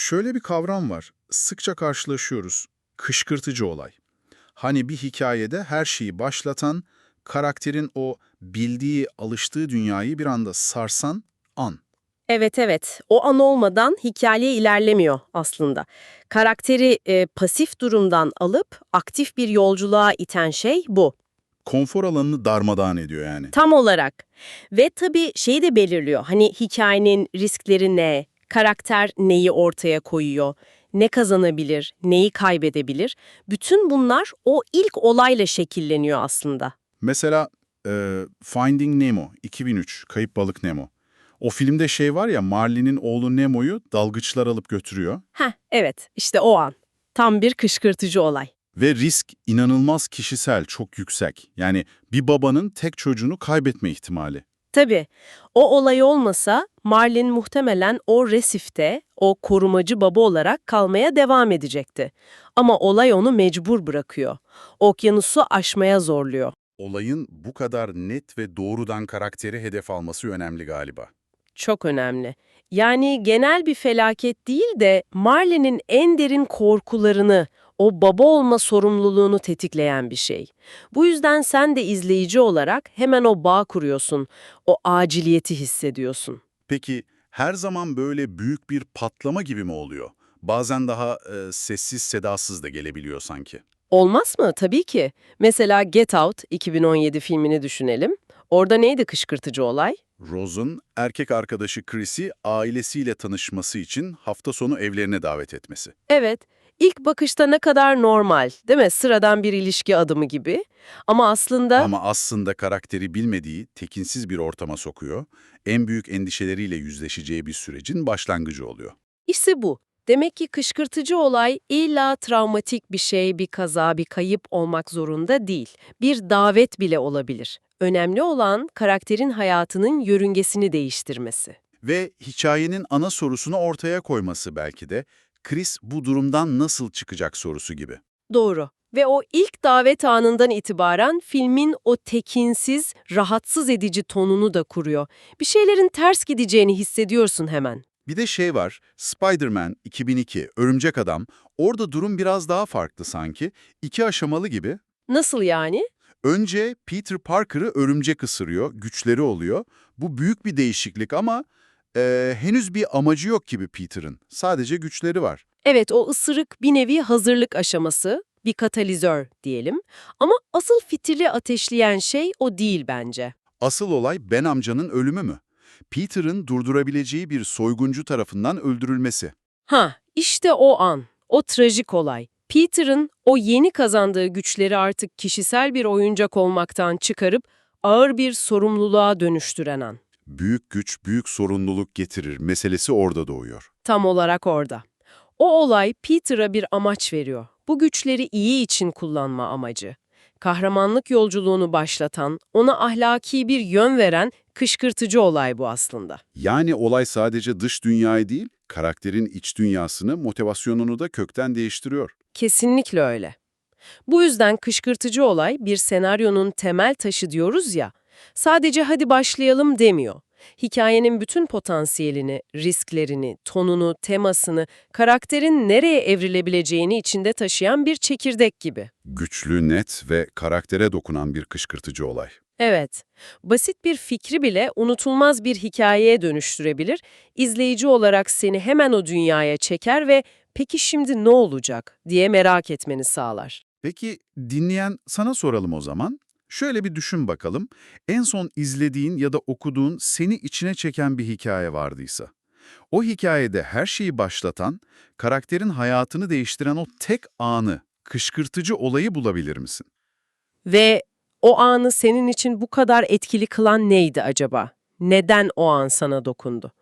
Şöyle bir kavram var. Sıkça karşılaşıyoruz. Kışkırtıcı olay. Hani bir hikayede her şeyi başlatan, karakterin o bildiği, alıştığı dünyayı bir anda sarsan an. Evet evet, o an olmadan hikaye ilerlemiyor aslında. Karakteri e, pasif durumdan alıp aktif bir yolculuğa iten şey bu. Konfor alanını darmadağın ediyor yani. Tam olarak. Ve tabii şeyi de belirliyor. Hani hikayenin riskleri ne? Karakter neyi ortaya koyuyor? Ne kazanabilir? Neyi kaybedebilir? Bütün bunlar o ilk olayla şekilleniyor aslında. Mesela e, Finding Nemo 2003, Kayıp Balık Nemo. O filmde şey var ya Marlin'in oğlu Nemo'yu dalgıçlar alıp götürüyor. Heh, evet, işte o an. Tam bir kışkırtıcı olay. Ve risk inanılmaz kişisel, çok yüksek. Yani bir babanın tek çocuğunu kaybetme ihtimali. Tabii. O olay olmasa Marlin muhtemelen o resifte, o korumacı baba olarak kalmaya devam edecekti. Ama olay onu mecbur bırakıyor. Okyanusu aşmaya zorluyor. Olayın bu kadar net ve doğrudan karakteri hedef alması önemli galiba. Çok önemli. Yani genel bir felaket değil de Marlin'in en derin korkularını, o baba olma sorumluluğunu tetikleyen bir şey. Bu yüzden sen de izleyici olarak hemen o bağ kuruyorsun, o aciliyeti hissediyorsun. Peki her zaman böyle büyük bir patlama gibi mi oluyor? Bazen daha e, sessiz sedasız da gelebiliyor sanki. Olmaz mı? Tabii ki. Mesela Get Out 2017 filmini düşünelim. Orada neydi kışkırtıcı olay? Rose'un erkek arkadaşı Chris'i ailesiyle tanışması için hafta sonu evlerine davet etmesi. Evet, ilk bakışta ne kadar normal, değil mi? Sıradan bir ilişki adımı gibi. Ama aslında Ama aslında karakteri bilmediği, tekinsiz bir ortama sokuyor, en büyük endişeleriyle yüzleşeceği bir sürecin başlangıcı oluyor. işte bu. Demek ki kışkırtıcı olay illa travmatik bir şey, bir kaza, bir kayıp olmak zorunda değil. Bir davet bile olabilir. Önemli olan karakterin hayatının yörüngesini değiştirmesi. Ve hikayenin ana sorusunu ortaya koyması belki de, Chris bu durumdan nasıl çıkacak sorusu gibi. Doğru. Ve o ilk davet anından itibaren filmin o tekinsiz, rahatsız edici tonunu da kuruyor. Bir şeylerin ters gideceğini hissediyorsun hemen. Bir de şey var, Spider-Man 2002, Örümcek Adam, orada durum biraz daha farklı sanki. İki aşamalı gibi. Nasıl yani? Önce Peter Parker'ı örümcek ısırıyor, güçleri oluyor. Bu büyük bir değişiklik ama e, henüz bir amacı yok gibi Peter'ın. Sadece güçleri var. Evet, o ısırık bir nevi hazırlık aşaması, bir katalizör diyelim. Ama asıl fitili ateşleyen şey o değil bence. Asıl olay Ben amcanın ölümü mü? Peter'ın durdurabileceği bir soyguncu tarafından öldürülmesi. Ha, işte o an, o trajik olay. Peter'ın o yeni kazandığı güçleri artık kişisel bir oyuncak olmaktan çıkarıp ağır bir sorumluluğa dönüştüren an. Büyük güç, büyük sorumluluk getirir meselesi orada doğuyor. Tam olarak orada. O olay Peter'a bir amaç veriyor. Bu güçleri iyi için kullanma amacı. Kahramanlık yolculuğunu başlatan, ona ahlaki bir yön veren kışkırtıcı olay bu aslında. Yani olay sadece dış dünyayı değil, karakterin iç dünyasını, motivasyonunu da kökten değiştiriyor. Kesinlikle öyle. Bu yüzden kışkırtıcı olay bir senaryonun temel taşı diyoruz ya, sadece hadi başlayalım demiyor. Hikayenin bütün potansiyelini, risklerini, tonunu, temasını, karakterin nereye evrilebileceğini içinde taşıyan bir çekirdek gibi. Güçlü, net ve karaktere dokunan bir kışkırtıcı olay. Evet, basit bir fikri bile unutulmaz bir hikayeye dönüştürebilir, izleyici olarak seni hemen o dünyaya çeker ve peki şimdi ne olacak diye merak etmeni sağlar. Peki dinleyen sana soralım o zaman. Şöyle bir düşün bakalım. En son izlediğin ya da okuduğun seni içine çeken bir hikaye vardıysa. O hikayede her şeyi başlatan, karakterin hayatını değiştiren o tek anı, kışkırtıcı olayı bulabilir misin? Ve o anı senin için bu kadar etkili kılan neydi acaba? Neden o an sana dokundu?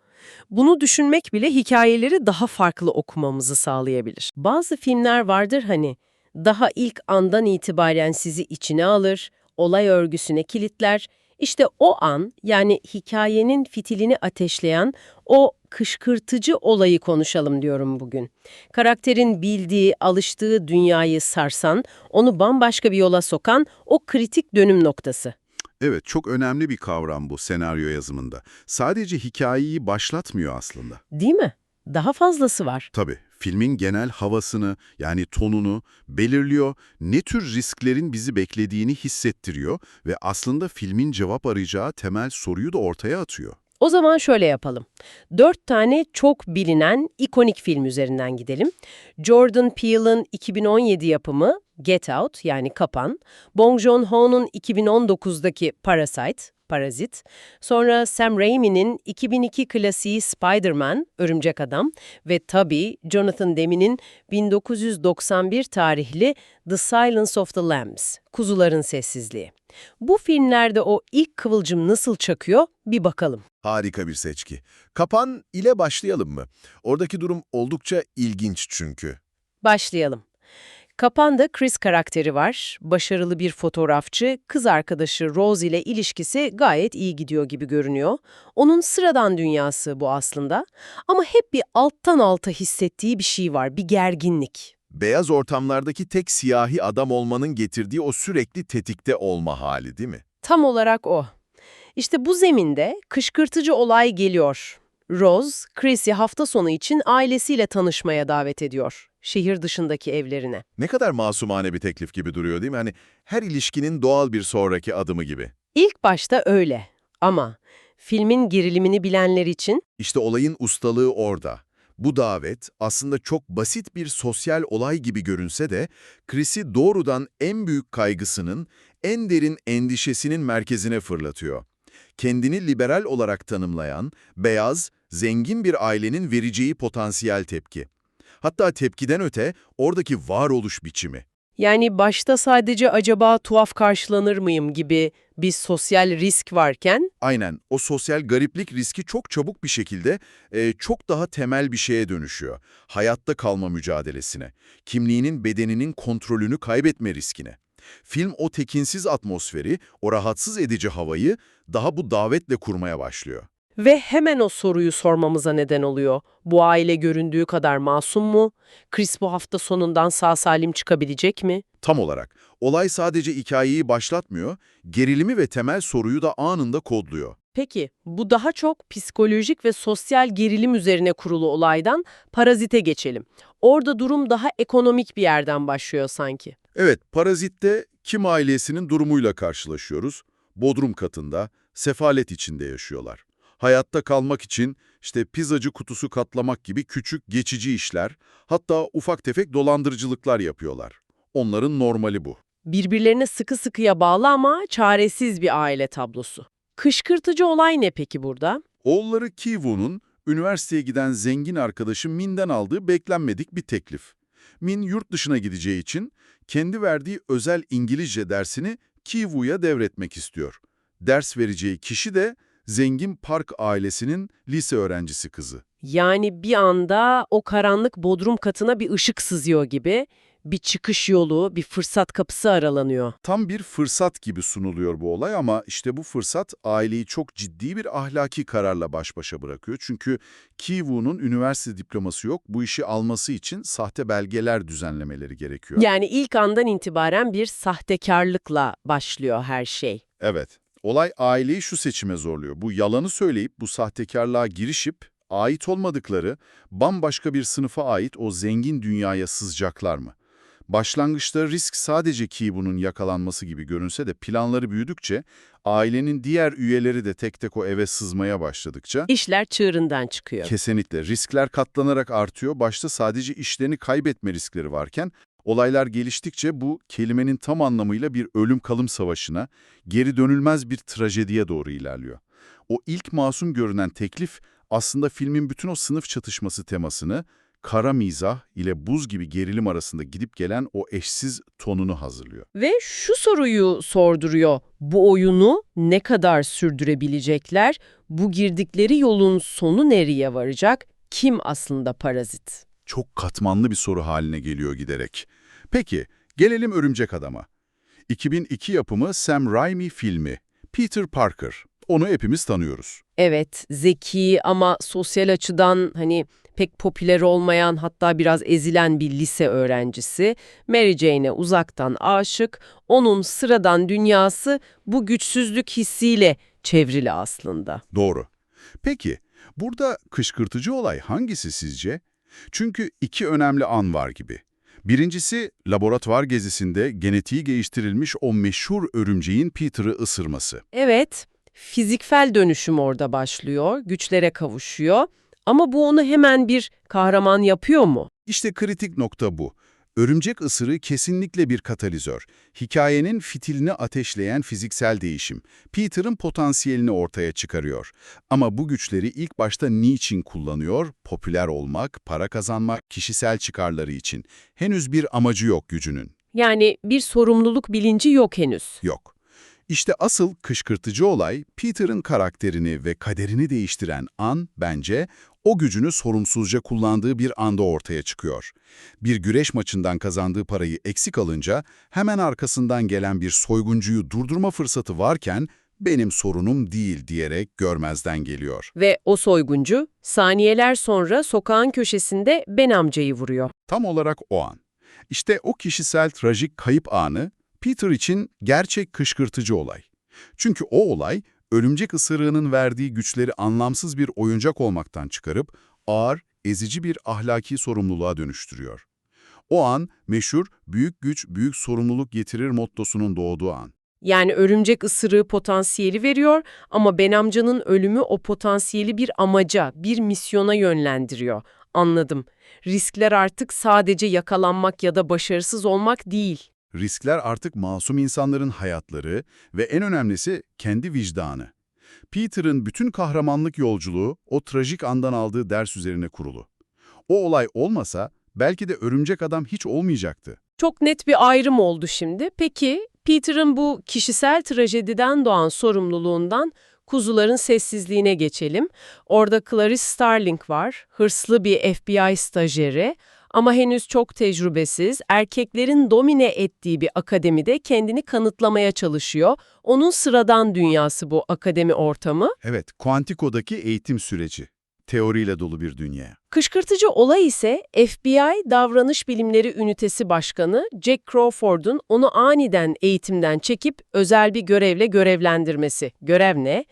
Bunu düşünmek bile hikayeleri daha farklı okumamızı sağlayabilir. Bazı filmler vardır hani, daha ilk andan itibaren sizi içine alır, olay örgüsüne kilitler. İşte o an, yani hikayenin fitilini ateşleyen o kışkırtıcı olayı konuşalım diyorum bugün. Karakterin bildiği, alıştığı dünyayı sarsan, onu bambaşka bir yola sokan o kritik dönüm noktası. Evet, çok önemli bir kavram bu senaryo yazımında. Sadece hikayeyi başlatmıyor aslında. Değil mi? Daha fazlası var. Tabii, filmin genel havasını yani tonunu belirliyor, ne tür risklerin bizi beklediğini hissettiriyor ve aslında filmin cevap arayacağı temel soruyu da ortaya atıyor. O zaman şöyle yapalım. Dört tane çok bilinen, ikonik film üzerinden gidelim. Jordan Peele'ın 2017 yapımı Get Out yani Kapan, Bong Joon-ho'nun 2019'daki Parasite, Parazit, sonra Sam Raimi'nin 2002 klasiği Spider-Man, Örümcek Adam ve tabii Jonathan Demme'nin 1991 tarihli The Silence of the Lambs, Kuzuların Sessizliği. Bu filmlerde o ilk kıvılcım nasıl çakıyor bir bakalım. Harika bir seçki. Kapan ile başlayalım mı? Oradaki durum oldukça ilginç çünkü. Başlayalım. Kapanda Chris karakteri var. Başarılı bir fotoğrafçı, kız arkadaşı Rose ile ilişkisi gayet iyi gidiyor gibi görünüyor. Onun sıradan dünyası bu aslında. Ama hep bir alttan alta hissettiği bir şey var, bir gerginlik. Beyaz ortamlardaki tek siyahi adam olmanın getirdiği o sürekli tetikte olma hali değil mi? Tam olarak o. İşte bu zeminde kışkırtıcı olay geliyor. Rose, Chris'i hafta sonu için ailesiyle tanışmaya davet ediyor. Şehir dışındaki evlerine. Ne kadar masumane bir teklif gibi duruyor değil mi? Hani her ilişkinin doğal bir sonraki adımı gibi. İlk başta öyle. Ama filmin gerilimini bilenler için İşte olayın ustalığı orada. Bu davet aslında çok basit bir sosyal olay gibi görünse de Chris'i doğrudan en büyük kaygısının, en derin endişesinin merkezine fırlatıyor. Kendini liberal olarak tanımlayan, beyaz, zengin bir ailenin vereceği potansiyel tepki. Hatta tepkiden öte oradaki varoluş biçimi. Yani başta sadece acaba tuhaf karşılanır mıyım gibi bir sosyal risk varken Aynen, o sosyal gariplik riski çok çabuk bir şekilde e, çok daha temel bir şeye dönüşüyor. Hayatta kalma mücadelesine, kimliğinin bedeninin kontrolünü kaybetme riskine. Film o tekinsiz atmosferi, o rahatsız edici havayı daha bu davetle kurmaya başlıyor. Ve hemen o soruyu sormamıza neden oluyor. Bu aile göründüğü kadar masum mu? Chris bu hafta sonundan sağ salim çıkabilecek mi? Tam olarak, olay sadece hikayeyi başlatmıyor, gerilimi ve temel soruyu da anında kodluyor. Peki bu daha çok psikolojik ve sosyal gerilim üzerine kurulu olaydan parazite geçelim. Orada durum daha ekonomik bir yerden başlıyor sanki. Evet, Parazit'te Kim ailesinin durumuyla karşılaşıyoruz. Bodrum katında, sefalet içinde yaşıyorlar. Hayatta kalmak için işte pizzacı kutusu katlamak gibi küçük geçici işler, hatta ufak tefek dolandırıcılıklar yapıyorlar. Onların normali bu. Birbirlerine sıkı sıkıya bağlı ama çaresiz bir aile tablosu. Kışkırtıcı olay ne peki burada? Oğulları Kiwu'nun üniversiteye giden zengin arkadaşı Min'den aldığı beklenmedik bir teklif. Min yurt dışına gideceği için kendi verdiği özel İngilizce dersini Kiwu'ya devretmek istiyor. Ders vereceği kişi de zengin Park ailesinin lise öğrencisi kızı. Yani bir anda o karanlık bodrum katına bir ışık sızıyor gibi, bir çıkış yolu, bir fırsat kapısı aralanıyor. Tam bir fırsat gibi sunuluyor bu olay ama işte bu fırsat aileyi çok ciddi bir ahlaki kararla baş başa bırakıyor. Çünkü Kiwu'nun üniversite diploması yok. Bu işi alması için sahte belgeler düzenlemeleri gerekiyor. Yani ilk andan itibaren bir sahtekarlıkla başlıyor her şey. Evet. Olay aileyi şu seçime zorluyor. Bu yalanı söyleyip bu sahtekarlığa girişip ait olmadıkları bambaşka bir sınıfa ait o zengin dünyaya sızacaklar mı? Başlangıçta risk sadece Kibu'nun yakalanması gibi görünse de planları büyüdükçe, ailenin diğer üyeleri de tek tek o eve sızmaya başladıkça İşler çığırından çıkıyor. kesinlikle riskler katlanarak artıyor. Başta sadece işlerini kaybetme riskleri varken olaylar geliştikçe bu kelimenin tam anlamıyla bir ölüm kalım savaşına, geri dönülmez bir trajediye doğru ilerliyor. O ilk masum görünen teklif aslında filmin bütün o sınıf çatışması temasını kara mizah ile buz gibi gerilim arasında gidip gelen o eşsiz tonunu hazırlıyor. Ve şu soruyu sorduruyor. Bu oyunu ne kadar sürdürebilecekler? Bu girdikleri yolun sonu nereye varacak? Kim aslında parazit? Çok katmanlı bir soru haline geliyor giderek. Peki, gelelim Örümcek Adam'a. 2002 yapımı Sam Raimi filmi, Peter Parker. Onu hepimiz tanıyoruz. Evet, zeki ama sosyal açıdan hani pek popüler olmayan hatta biraz ezilen bir lise öğrencisi. Mary Jane'e uzaktan aşık, onun sıradan dünyası bu güçsüzlük hissiyle çevrili aslında. Doğru. Peki, Burada kışkırtıcı olay hangisi sizce? Çünkü iki önemli an var gibi. Birincisi, laboratuvar gezisinde genetiği değiştirilmiş o meşhur örümceğin Peter'ı ısırması. Evet, fiziksel dönüşüm orada başlıyor, güçlere kavuşuyor. Ama bu onu hemen bir kahraman yapıyor mu? İşte kritik nokta bu. Örümcek ısırığı kesinlikle bir katalizör. Hikayenin fitilini ateşleyen fiziksel değişim. Peter'ın potansiyelini ortaya çıkarıyor. Ama bu güçleri ilk başta niçin kullanıyor? Popüler olmak, para kazanmak, kişisel çıkarları için. Henüz bir amacı yok gücünün. Yani bir sorumluluk bilinci yok henüz. Yok. İşte asıl kışkırtıcı olay Peter'ın karakterini ve kaderini değiştiren an bence o gücünü sorumsuzca kullandığı bir anda ortaya çıkıyor. Bir güreş maçından kazandığı parayı eksik alınca hemen arkasından gelen bir soyguncuyu durdurma fırsatı varken benim sorunum değil diyerek görmezden geliyor. Ve o soyguncu saniyeler sonra sokağın köşesinde Ben amcayı vuruyor. Tam olarak o an. İşte o kişisel trajik kayıp anı Peter için gerçek kışkırtıcı olay. Çünkü o olay örümcek ısırığının verdiği güçleri anlamsız bir oyuncak olmaktan çıkarıp ağır, ezici bir ahlaki sorumluluğa dönüştürüyor. O an meşhur büyük güç büyük sorumluluk getirir mottosunun doğduğu an. Yani örümcek ısırığı potansiyeli veriyor ama Ben amcanın ölümü o potansiyeli bir amaca, bir misyona yönlendiriyor. Anladım. Riskler artık sadece yakalanmak ya da başarısız olmak değil. Riskler artık masum insanların hayatları ve en önemlisi kendi vicdanı. Peter'ın bütün kahramanlık yolculuğu o trajik andan aldığı ders üzerine kurulu. O olay olmasa belki de örümcek adam hiç olmayacaktı. Çok net bir ayrım oldu şimdi. Peki Peter'ın bu kişisel trajediden doğan sorumluluğundan kuzuların sessizliğine geçelim. Orada Clarice Starling var, hırslı bir FBI stajyeri ama henüz çok tecrübesiz, erkeklerin domine ettiği bir akademide kendini kanıtlamaya çalışıyor. Onun sıradan dünyası bu akademi ortamı. Evet, Quantico'daki eğitim süreci. Teoriyle dolu bir dünya. Kışkırtıcı olay ise FBI Davranış Bilimleri Ünitesi Başkanı Jack Crawford'un onu aniden eğitimden çekip özel bir görevle görevlendirmesi. Görev ne?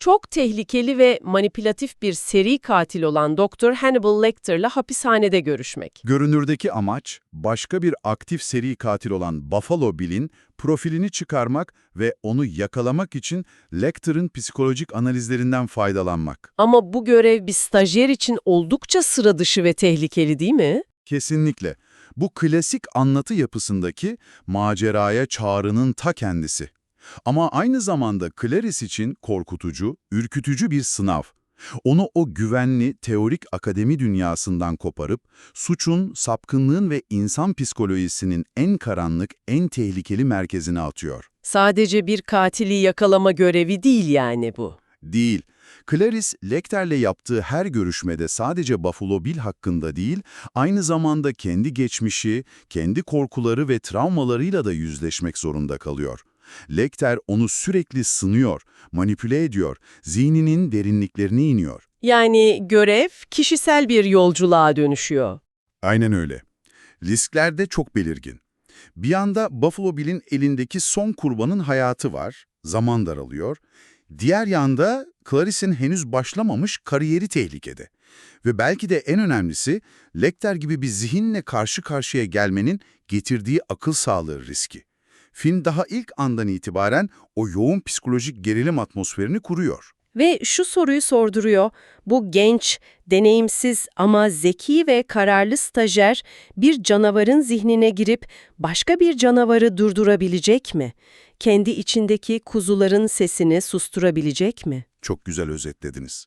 Çok tehlikeli ve manipülatif bir seri katil olan Dr. Hannibal Lecter'la hapishanede görüşmek. Görünürdeki amaç, başka bir aktif seri katil olan Buffalo Bill'in profilini çıkarmak ve onu yakalamak için Lecter'ın psikolojik analizlerinden faydalanmak. Ama bu görev bir stajyer için oldukça sıra dışı ve tehlikeli değil mi? Kesinlikle. Bu klasik anlatı yapısındaki maceraya çağrının ta kendisi. Ama aynı zamanda Clarice için korkutucu, ürkütücü bir sınav. Onu o güvenli, teorik akademi dünyasından koparıp, suçun, sapkınlığın ve insan psikolojisinin en karanlık, en tehlikeli merkezine atıyor. Sadece bir katili yakalama görevi değil yani bu. Değil. Clarice, Lecter'le yaptığı her görüşmede sadece Buffalo Bill hakkında değil, aynı zamanda kendi geçmişi, kendi korkuları ve travmalarıyla da yüzleşmek zorunda kalıyor. Lecter onu sürekli sınıyor, manipüle ediyor, zihninin derinliklerine iniyor. Yani görev kişisel bir yolculuğa dönüşüyor. Aynen öyle. Riskler de çok belirgin. Bir yanda Buffalo Bill'in elindeki son kurbanın hayatı var, zaman daralıyor. Diğer yanda Clarice'in henüz başlamamış kariyeri tehlikede. Ve belki de en önemlisi Lecter gibi bir zihinle karşı karşıya gelmenin getirdiği akıl sağlığı riski. Film daha ilk andan itibaren o yoğun psikolojik gerilim atmosferini kuruyor. Ve şu soruyu sorduruyor. Bu genç, deneyimsiz ama zeki ve kararlı stajyer bir canavarın zihnine girip başka bir canavarı durdurabilecek mi? Kendi içindeki kuzuların sesini susturabilecek mi? Çok güzel özetlediniz.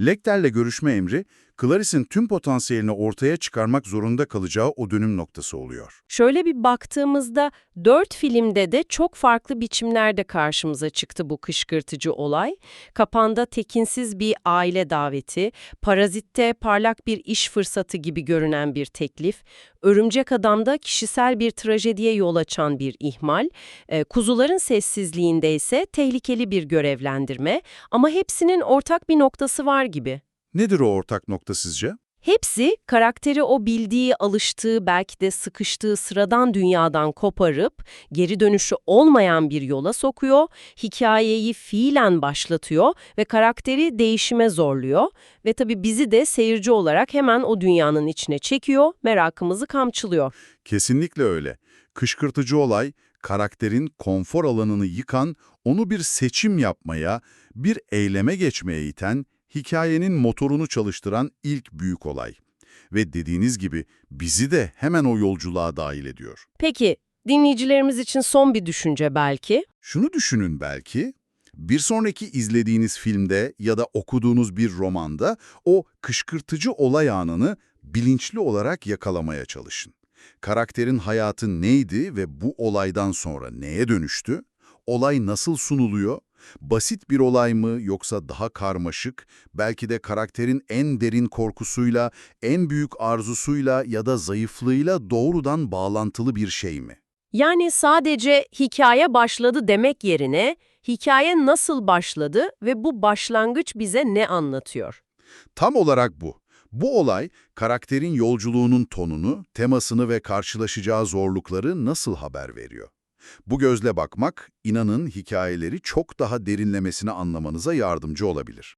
Lecter'le görüşme emri, Clarice'in tüm potansiyelini ortaya çıkarmak zorunda kalacağı o dönüm noktası oluyor. Şöyle bir baktığımızda dört filmde de çok farklı biçimlerde karşımıza çıktı bu kışkırtıcı olay. Kapanda tekinsiz bir aile daveti, Parazit'te parlak bir iş fırsatı gibi görünen bir teklif, Örümcek Adam'da kişisel bir trajediye yol açan bir ihmal, e, Kuzuların Sessizliğinde ise tehlikeli bir görevlendirme ama hepsinin ortak bir noktası var gibi. Nedir o ortak nokta sizce? Hepsi karakteri o bildiği, alıştığı, belki de sıkıştığı sıradan dünyadan koparıp geri dönüşü olmayan bir yola sokuyor, hikayeyi fiilen başlatıyor ve karakteri değişime zorluyor ve tabii bizi de seyirci olarak hemen o dünyanın içine çekiyor, merakımızı kamçılıyor. Kesinlikle öyle. Kışkırtıcı olay, karakterin konfor alanını yıkan, onu bir seçim yapmaya, bir eyleme geçmeye iten, hikayenin motorunu çalıştıran ilk büyük olay. Ve dediğiniz gibi bizi de hemen o yolculuğa dahil ediyor. Peki, dinleyicilerimiz için son bir düşünce belki. Şunu düşünün belki, bir sonraki izlediğiniz filmde ya da okuduğunuz bir romanda o kışkırtıcı olay anını bilinçli olarak yakalamaya çalışın. Karakterin hayatı neydi ve bu olaydan sonra neye dönüştü? Olay nasıl sunuluyor? Basit bir olay mı yoksa daha karmaşık, belki de karakterin en derin korkusuyla, en büyük arzusuyla ya da zayıflığıyla doğrudan bağlantılı bir şey mi? Yani sadece hikaye başladı demek yerine hikaye nasıl başladı ve bu başlangıç bize ne anlatıyor? Tam olarak bu. Bu olay, karakterin yolculuğunun tonunu, temasını ve karşılaşacağı zorlukları nasıl haber veriyor? Bu gözle bakmak, inanın hikayeleri çok daha derinlemesine anlamanıza yardımcı olabilir.